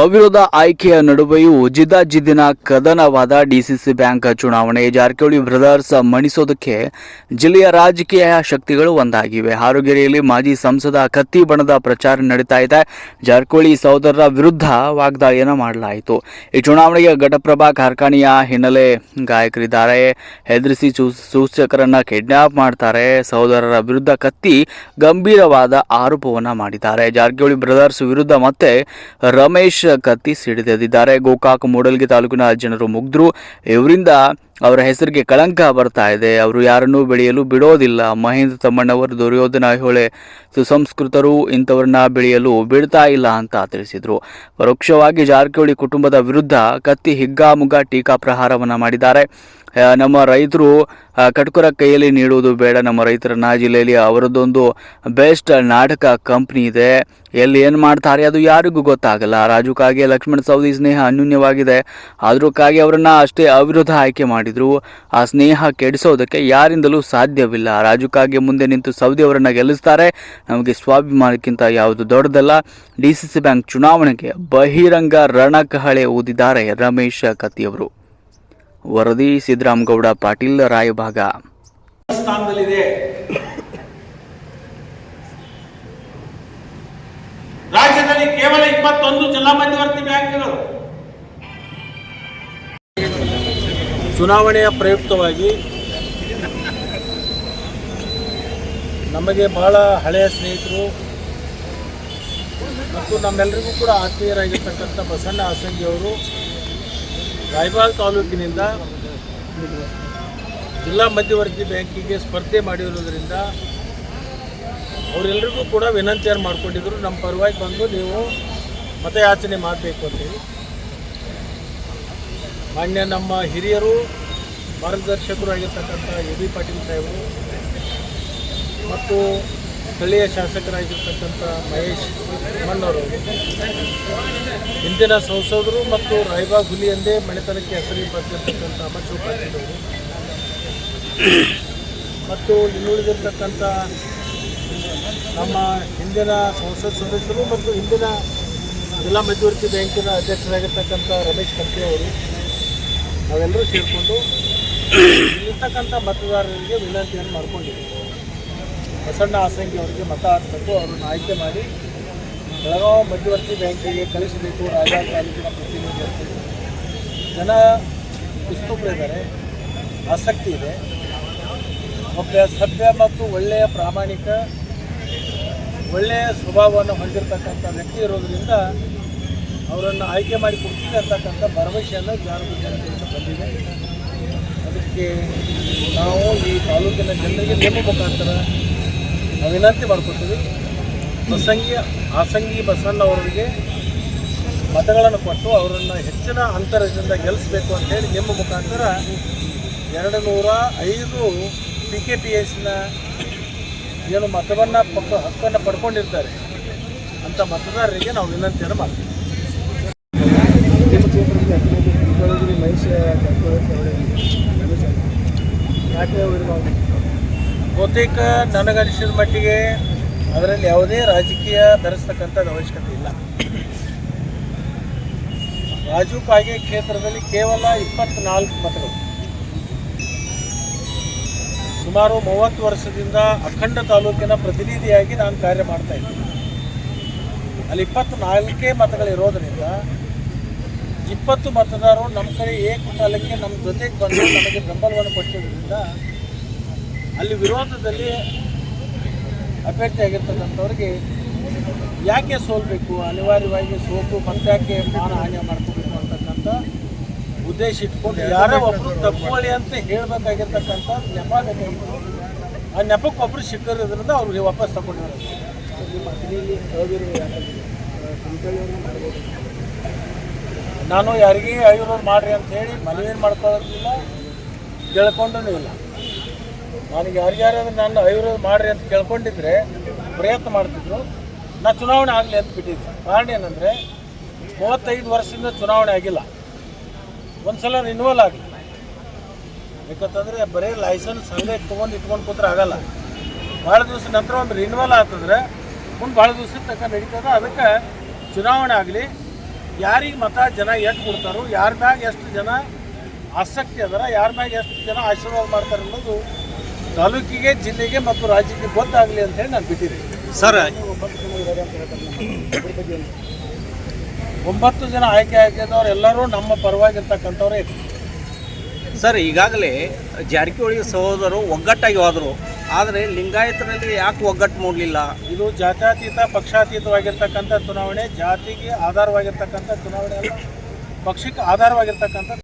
ಅವಿರೋಧ ಆಯ್ಕೆಯ ನಡುವೆಯೂ ಜಿದ್ದಾಜಿದ್ದಿನ ಕದನವಾದ ಡಿಸಿಸಿ ಬ್ಯಾಂಕ್ ಚುನಾವಣೆ. ಜಾರಕಿಹೊಳಿ ಬ್ರದರ್ಸ್ ಮಣಿಸೋದಕ್ಕೆ ಜಿಲ್ಲೆಯ ರಾಜಕೀಯ ಶಕ್ತಿಗಳು ಒಂದಾಗಿವೆ. ಹಾರುಗೆರೆಯಲ್ಲಿ ಮಾಜಿ ಸಂಸದ ಕತ್ತಿ ಬಣದ ಪ್ರಚಾರ ನಡೀತಾ ಇದೆ. ಜಾರಕಿಹೊಳಿ ಸಹೋದರರ ವಿರುದ್ಧ ವಾಗ್ದಾಳಿಯನ್ನು ಮಾಡಲಾಯಿತು. ಈ ಚುನಾವಣೆಗೆ ಘಟಪ್ರಭಾ ಕಾರ್ಖಾನೆಯ ಹಿನ್ನೆಲೆ ಗಾಯಕರಿದ್ದಾರೆ. ಹೆದರಿಸಿ ಸೂಚಕರನ್ನ ಕಿಡ್ನಾಪ್ ಮಾಡ್ತಾರೆ. ಸಹೋದರರ ವಿರುದ್ಧ ಕತ್ತಿ ಗಂಭೀರವಾದ ಆರೋಪವನ್ನು ಮಾಡಿದ್ದಾರೆ. ಜಾರಕಿಹೊಳಿ ಬ್ರದರ್ಸ್ ವಿರುದ್ಧ ಮತ್ತೆ ರಮೇಶ್ ಕತ್ತಿ ಸಿಡಿದೆದ್ದಿದ್ದಾರೆ ಗೋಕಾಕ್ ಮೂಡಲ್ಗಿ ತಾಲೂಕಿನ ಜನರು ಮುಗ್ಧರು ಇವರಿಂದ ಅವರ ಹೆಸರಿಗೆ ಕಳಂಕ ಬರ್ತಾ ಇದೆ. ಅವರು ಯಾರನ್ನೂ ಬೆಳೆಯಲು ಬಿಡೋದಿಲ್ಲ. ಮಹೇಂದ್ರ ತಮ್ಮಣ್ಣವರು ದುರ್ಯೋಧನ ಹೊಳೆ ಸುಸಂಸ್ಕೃತರು ಇಂಥವ್ರನ್ನ ಬೆಳೆಯಲು ಬಿಡ್ತಾ ಇಲ್ಲ ಅಂತ ತಿಳಿಸಿದರು. ಪರೋಕ್ಷವಾಗಿ ಜಾರಕಿಹೊಳಿ ಕುಟುಂಬದ ವಿರುದ್ಧ ಕತ್ತಿ ಹಿಗ್ಗಾಮುಗ್ಗಾ ಟೀಕಾ ಪ್ರಹಾರವನ್ನು ಮಾಡಿದ್ದಾರೆ. ನಮ್ಮ ರೈತರು ಕಟ್ಕುರ ಕೈಯಲ್ಲಿ ನೀಡುವುದು ಬೇಡ. ನಮ್ಮ ರೈತರನ್ನ ಜಿಲ್ಲೆಯಲ್ಲಿ ಅವರದ್ದೊಂದು ಬೆಸ್ಟ್ ನಾಟಕ ಕಂಪ್ನಿ ಇದೆ. ಎಲ್ಲಿ ಏನು ಮಾಡ್ತಾರೆ ಅದು ಯಾರಿಗೂ ಗೊತ್ತಾಗಲ್ಲ. ರಾಜು ಲಕ್ಷ್ಮಣ ಸವದಿ ಸ್ನೇಹ ಅನ್ಯೂನ್ಯವಾಗಿದೆ. ಆದರೂ ಕಾಗೆ ಅವರನ್ನ ಅಷ್ಟೇ ಅವಿರೋಧ ಆಯ್ಕೆ ಮಾಡಿದ್ರು. ಆ ಸ್ನೇಹ ಕೆಡಿಸೋದಕ್ಕೆ ಯಾರಿಂದಲೂ ಸಾಧ್ಯವಿಲ್ಲ. ರಾಜುಕಾಗೆ ಮುಂದೆ ನಿಂತು ಸೌದಿ ಅವರನ್ನ ಗೆಲ್ಲಿಸ್ತಾರೆ. ನಮಗೆ ಸ್ವಾಭಿಮಾನಕ್ಕಿಂತ ಯಾವುದು ದೊಡ್ಡದಲ್ಲ. ಡಿ ಸಿ ಸಿ ಬ್ಯಾಂಕ್ ಚುನಾವಣೆಗೆ ಬಹಿರಂಗ ರಣಕಹಳೆ ಊದಿದ್ದಾರೆ ರಮೇಶ್ ಕತ್ತಿಯವರು. ವರದಿ, ಸಿದ್ದರಾಮಗೌಡ, ಪಾಟೀಲ್, ರಾಯಭಾಗ. ರಾಜ್ಯದಲ್ಲಿ ಕೇವಲ ಇಪ್ಪತ್ತೊಂದು ಜಿಲ್ಲಾ ಮಧ್ಯವರ್ತಿ ಬ್ಯಾಂಕ್ಗಳು. ಚುನಾವಣೆಯ ಪ್ರಯುಕ್ತವಾಗಿ ನಮಗೆ ಬಹಳ ಹಳೆಯ ಸ್ನೇಹಿತರು ಮತ್ತು ನಮ್ಮೆಲ್ಲರಿಗೂ ಕೂಡ ಆತ್ಮೀಯರಾಗಿರ್ತಕ್ಕಂಥ ಬಸಣ್ಣ ಹಾಸಂಗಿಯವರು ರಾಯಬಾಗ್ ತಾಲೂಕಿನಿಂದ ಜಿಲ್ಲಾ ಮಧ್ಯವರ್ತಿ ಬ್ಯಾಂಕಿಗೆ ಸ್ಪರ್ಧೆ ಮಾಡಿರೋದ್ರಿಂದ ಅವರೆಲ್ಲರಿಗೂ ಕೂಡ ವಿನಂತಿಯನ್ನು ಮಾಡಿಕೊಂಡಿದ್ದರು ನಮ್ಮ ಪರವಾಗಿ ಬಂದು ನೀವು ಮತಯಾಚನೆ ಮಾಡಬೇಕು ಅಂತೇಳಿ. ಮಾನ್ಯ ನಮ್ಮ ಹಿರಿಯರು, ಮಾರ್ಗದರ್ಶಕರು ಆಗಿರ್ತಕ್ಕಂಥ ಎ ಬಿ ಪಾಟೀಲ್ ಸಾಹೇಬರು ಮತ್ತು ಸ್ಥಳೀಯ ಶಾಸಕರಾಗಿರ್ತಕ್ಕಂಥ ಮಹೇಶ್ ಮಣ್ಣವರು. ಹಿಂದಿನ ಸಂಸದರು ಮತ್ತು ರಾಯಬಾಗ್ ಹುಲಿ ಎಂದೇ ಮಣಿತನಕ್ಕೆ ಹೆಸರಿಗೆ ಬರ್ತಿರ್ತಕ್ಕಂಥ ಅಮಚು ಪಾಟೀಲ್ ಅವರು. ಮತ್ತು ಇನ್ನುಳಿದಿರ್ತಕ್ಕಂಥ ನಮ್ಮ ಹಿಂದಿನ ಸಂಸತ್ ಸದಸ್ಯರು ಮತ್ತು ಹಿಂದಿನ ಜಿಲ್ಲಾ ಮಧ್ಯವರ್ತಿ ಬ್ಯಾಂಕಿನ ಅಧ್ಯಕ್ಷರಾಗಿರ್ತಕ್ಕಂಥ ರಮೇಶ್ ಕತ್ತಿ ಅವರು. ನಾವೆಲ್ಲರೂ ಸೇರಿಕೊಂಡು ಇರ್ತಕ್ಕಂಥ ಮತದಾರರಿಗೆ ವಿನಂತಿಯನ್ನು ಮಾಡ್ಕೊಂಡಿದ್ದೀವಿ. ಬಸಣ್ಣ ಆಸಂಗಿ ಅವರಿಗೆ ಮತ ಹಾಕಬೇಕು, ಅವರನ್ನು ಆಯ್ಕೆ ಮಾಡಿ ಬೆಳಗಾವ್ ಮಧ್ಯವರ್ತಿ ಬ್ಯಾಂಕಿಗೆ ಕಳಿಸಬೇಕು ರಾಜಾ ತಾಲೂಕಿನ ಪ್ರತಿನಿಧಿ ಜನ ಉತ್ಸುಕರಿದ್ದಾರೆ ಆಸಕ್ತಿ ಇದೆ. ಒಬ್ಬ ಸಭ್ಯ ಮತ್ತು ಒಳ್ಳೆಯ ಪ್ರಾಮಾಣಿಕ, ಒಳ್ಳೆಯ ಸ್ವಭಾವವನ್ನು ಹೊಂದಿರತಕ್ಕಂಥ ವ್ಯಕ್ತಿ ಇರೋದರಿಂದ ಅವರನ್ನು ಆಯ್ಕೆ ಮಾಡಿ ಕೊಡ್ತೀವಿ ಅಂತಕ್ಕಂಥ ಭರವಸೆಯನ್ನು ಜ್ಞಾನದ ಬಂದಿದೆ. ಅದಕ್ಕೆ ನಾವು ಈ ತಾಲೂಕಿನ ಜನರಿಗೆ ನಿಮ್ಮ ಮುಖಾಂತರ ವಿನಂತಿ ಮಾಡ್ಕೊತೀವಿ ಬಸಂಗಿ ಆಸಂಗಿ ಬಸಣ್ಣವರಿಗೆ ಮತಗಳನ್ನು ಕೊಟ್ಟು ಅವರನ್ನು ಹೆಚ್ಚಿನ ಅಂತರದಿಂದ ಗೆಲ್ಲಿಸಬೇಕು ಅಂತೇಳಿ ನಿಮ್ಮ ಮುಖಾಂತರ ಎರಡು ನೂರ ಐದು ಪಿ ಕೆ ಪಿ ಎಸ್ನ ಏನು ಮತವನ್ನು ಪಕ್ಕ ಹಕ್ಕನ್ನು ಪಡ್ಕೊಂಡಿರ್ತಾರೆ. ಅಂಥ ಮತದಾರರಿಗೆ ನಾವು ವಿನಂತಿಯನ್ನು ಮಾಡ್ತೀವಿ. ಬಹುತೇಕ ನನಗನಿಸಿದ ಮಟ್ಟಿಗೆ ಅದರಲ್ಲಿ ಯಾವುದೇ ರಾಜಕೀಯ ಧರಿಸ್ತಕ್ಕಂಥದ್ದು ಅವಶ್ಯಕತೆ ಇಲ್ಲ. ರಾಜು ಕಾಗೆ ಕ್ಷೇತ್ರದಲ್ಲಿ ಕೇವಲ ಇಪ್ಪತ್ನಾಲ್ಕು ಮತಗಳು. ಸುಮಾರು ಮೂವತ್ತು ವರ್ಷದಿಂದ ಅಖಂಡ ತಾಲೂಕಿನ ಪ್ರತಿನಿಧಿಯಾಗಿ ನಾನು ಕಾರ್ಯ ಮಾಡ್ತಾ ಇದ್ದೀನಿ. ಅಲ್ಲಿ ಇಪ್ಪತ್ನಾಲ್ಕೇ ಮತಗಳಿರೋದರಿಂದ ಇಪ್ಪತ್ತು ಮತದಾರರು ನಮ್ಮ ಕಡೆ ಏಕಕಾಲಕ್ಕೆ ನಮ್ಮ ಜೊತೆಗೆ ಬಂದು ನಮಗೆ ಬೆಂಬಲವನ್ನು ಕೊಟ್ಟಿರೋದ್ರಿಂದ ಅಲ್ಲಿ ವಿರೋಧದಲ್ಲಿ ಅಭ್ಯರ್ಥಿಯಾಗಿರ್ತಕ್ಕಂಥವ್ರಿಗೆ ಯಾಕೆ ಸೋಲ್ಬೇಕು? ಅನಿವಾರ್ಯವಾಗಿ ಸೋತು ಯಾಕೆ ಮಾನ ಹಾನಿ ಮಾಡ್ಕೋಬೇಕು ಅಂತಕ್ಕಂಥ ಉದ್ದೇಶ ಇಟ್ಕೊಂಡು ಯಾರೋ ಒಬ್ಬರು ತಪ್ಪುವಳಿ ಅಂತ ಹೇಳಬೇಕಾಗಿರ್ತಕ್ಕಂಥ ನೆಪ ಬೇಕಾಗಿತ್ತು ಆ ನೆಪಕ್ಕೆ ಒಬ್ಬರು ಸಿಕ್ಕಿರೋದ್ರಿಂದ ಅವ್ರಿಗೆ ವಾಪಸ್ ತಗೊಂಡಿದ್ದಾರೆ. ನಾನು ಯಾರಿಗೆ ಆಯುರ್ವೇದ ಮಾಡ್ರಿ ಅಂತ ಹೇಳಿ ಮನವಿ ಮಾಡ್ಕೊಳ್ಳೋದಿಲ್ಲ ಕೇಳ್ಕೊಂಡೂ ಇಲ್ಲ. ನನಗೆ ಯಾರ್ಯಾರಾದ್ರೂ ನಾನು ಆಯುರ್ವೇದ ಮಾಡ್ರಿ ಅಂತ ಕೇಳ್ಕೊಂಡಿದ್ರೆ ಪ್ರಯತ್ನ ಮಾಡ್ತಿದ್ರು. ನಾ ಚುನಾವಣೆ ಆಗಲಿ ಅಂತ ಬಿಟ್ಟಿದ್ದೆ. ಕಾರಣ ಏನಂದರೆ, ಮೂವತ್ತೈದು ವರ್ಷದಿಂದ ಚುನಾವಣೆ ಆಗಿಲ್ಲ. ಒಂದು ಸಲ ರಿನ್ಯೂವಲ್ ಆಗಲಿ. ಯಾಕಂತಂದರೆ ಬರೀ ಲೈಸೆನ್ಸ್ ಹಂಗೆ ತೊಗೊಂಡು ಇಟ್ಕೊಂಡು ಕೂತ್ರೆ ಆಗಲ್ಲ. ಭಾಳ ದಿವಸ ನಂತರ ಒಂದು ರಿನ್ಯೂವಲ್ ಆಗ್ತದ್ರೆ, ಮುಂದೆ ಭಾಳ ದಿವಸ ತನಕ ನಡೀತದೆ. ಅದಕ್ಕೆ ಚುನಾವಣೆ ಆಗಲಿ ಯಾರಿಗೆ ಮತ ಜನ ಎಷ್ಟು ಕೊಡ್ತಾರೋ ಯಾರ ಮ್ಯಾಗ ಎಷ್ಟು ಜನ ಆಸಕ್ತಿ ಅದರ ಯಾರ ಮ್ಯಾಗ ಎಷ್ಟು ಜನ ಆಶೀರ್ವಾದ ಮಾಡ್ತಾರೆ ಅನ್ನೋದು ತಾಲೂಕಿಗೆ ಜಿಲ್ಲೆಗೆ ಮತ್ತು ರಾಜ್ಯಕ್ಕೆ ಗೊತ್ತಾಗಲಿ ಅಂತ ಹೇಳಿ ನಾನು ಬಿಟ್ಟಿದೆ ಸರ್ ಒಂಬತ್ತು ಜನ ಆಯ್ಕೆ ಆಗಿದ್ದವ್ರು ಎಲ್ಲರೂ ನಮ್ಮ ಪರವಾಗಿರ್ತಕ್ಕಂಥವ್ರೇ. ಸರ್ ಈಗಾಗಲೇ ಜಾರಕಿಹೊಳಿ ಸಹೋದರು ಒಗ್ಗಟ್ಟಾಗಿ ಹೋದರು ಆದರೆ ಲಿಂಗಾಯತರಲ್ಲಿ ಯಾಕೆ ಒಗ್ಗಟ್ಟು ಮೂಡಲಿಲ್ಲ? ಇದು ಜಾತ್ಯಾತೀತ ಪಕ್ಷಾತೀತವಾಗಿರ್ತಕ್ಕಂಥ ಚುನಾವಣೆ ಜಾತಿಗೆ ಆಧಾರವಾಗಿರ್ತಕ್ಕಂಥ ಚುನಾವಣೆ ಪಕ್ಷಕ್ಕೆ ಆಧಾರವಾಗಿರ್ತಕ್ಕಂಥ